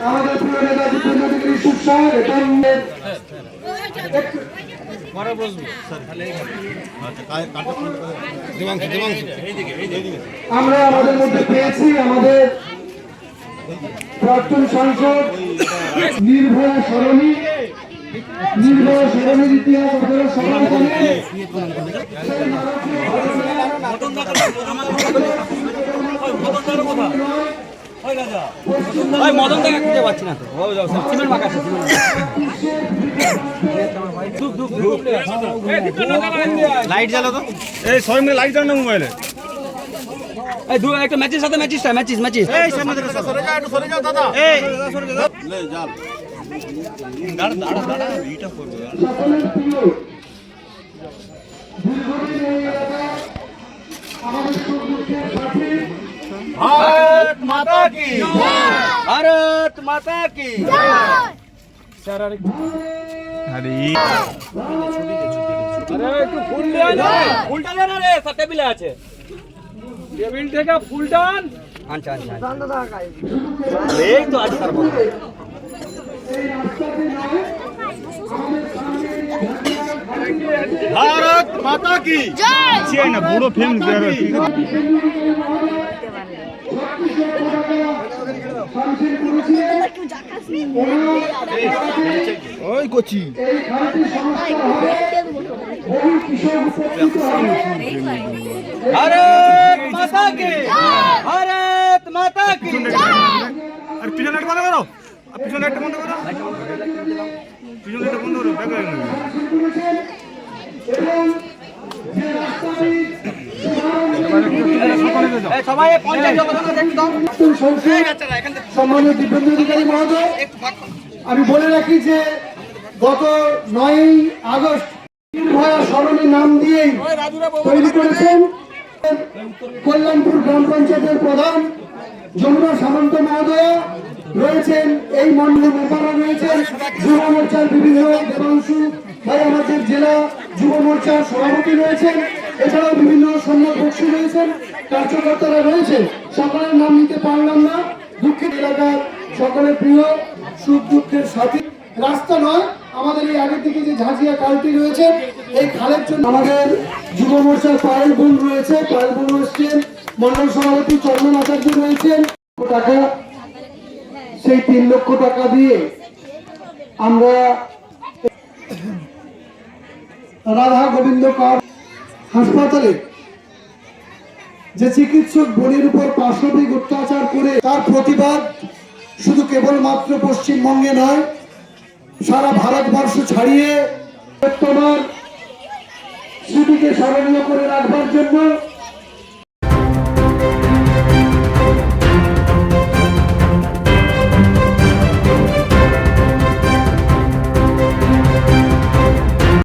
আমাদের প্রিয় নেতা এবং আমরা আমাদের মধ্যে পেয়েছি আমাদের প্রাক্তন সাংসদ নির্ভয়া সরণী নির্ভয়া সরণীর ইতিহাস আপনারা সবাই জানেন ওই মদন থেকে খুঁজে পাচ্ছি না তো ও যাও সিমেন্ট মাখা সিমেন্ট লাইট জ্বালো তো এই সবাই মিলে লাইট জ্বালানো না মোবাইলে এই দু একটা ম্যাচের সাথে ম্যাচিসটা ম্যাচিস ম্যাচিস এই সামনে থেকে সরে যাও একটু সরে যাও দাদা এই সকলের প্রিয় দীর্ঘদিন এই এলাকা আমাদের সুখ দুঃখের সাথী ভারত মাতা কি? ভারত মাতা কি ফুলটা না রে সব টেবিলে আছে। টেবিল থেকে ফুল টান। আচ্ছা আচ্ছা এই তো আজ তার ভারত মাতা কি? ছিয়াই না বুড়ো ফেম ওই কোচি। ভারত মাতা কি ভারত মাতা কি আর পিছনে লাইট বন্ধ করো। আর পিছনে লাইট বন্ধ করো। পিছনে এবং যে রাস্তাটি এই সবাই এই পঞ্চায়েত জনগণকে দেখতে দাও প্রাক্তন সংসদ সম্মানীয় অধিকারী মহোদয় আমি বলে রাখি যে গত নয় আগস্ট স্মরণী নাম দিয়েই তৈরি করেছেন কল্যাণপুর গ্রাম পঞ্চায়েতের প্রধান যমুনা সামন্ত মহোদয়। রয়েছেন এই মন্ডলে মেম্বাররা রয়েছেন যুব মোর্চার বিভিন্ন দেবাংশু। ভাই আমাদের জেলা যুব মোর্চার সভাপতি রয়েছেন। এছাড়াও বিভিন্ন সৈন্য বক্সী রয়েছেন, কার্যকর্তারা রয়েছেন সকলের নাম নিতে পারলাম না। দুঃখের এলাকার সকলের প্রিয় সুখ দুঃখের সাথী। রাস্তা নয়, আমাদের এই আগের দিকে যে ঝাঁঝিয়া খালটি রয়েছে, এই খালের জন্য আমাদের যুব মোর্চার পায়েল বোন রয়েছে। পায়েল বোন এসছেন, মন্ডল সভাপতি চন্দন আচার্য রয়েছেন। টাকা, সেই তিন লক্ষ টাকা দিয়ে আমরা রাধা গোবিন্দ কর হাসপাতালে। যে চিকিৎসক বনির উপর পাশবিক অত্যাচার করে তার প্রতিবাদ শুধু কেবলমাত্র পশ্চিমবঙ্গে নয়, সারা ভারতবর্ষ ছাড়িয়ে তোমার স্মৃতিকে স্মরণীয় করে রাখবার জন্য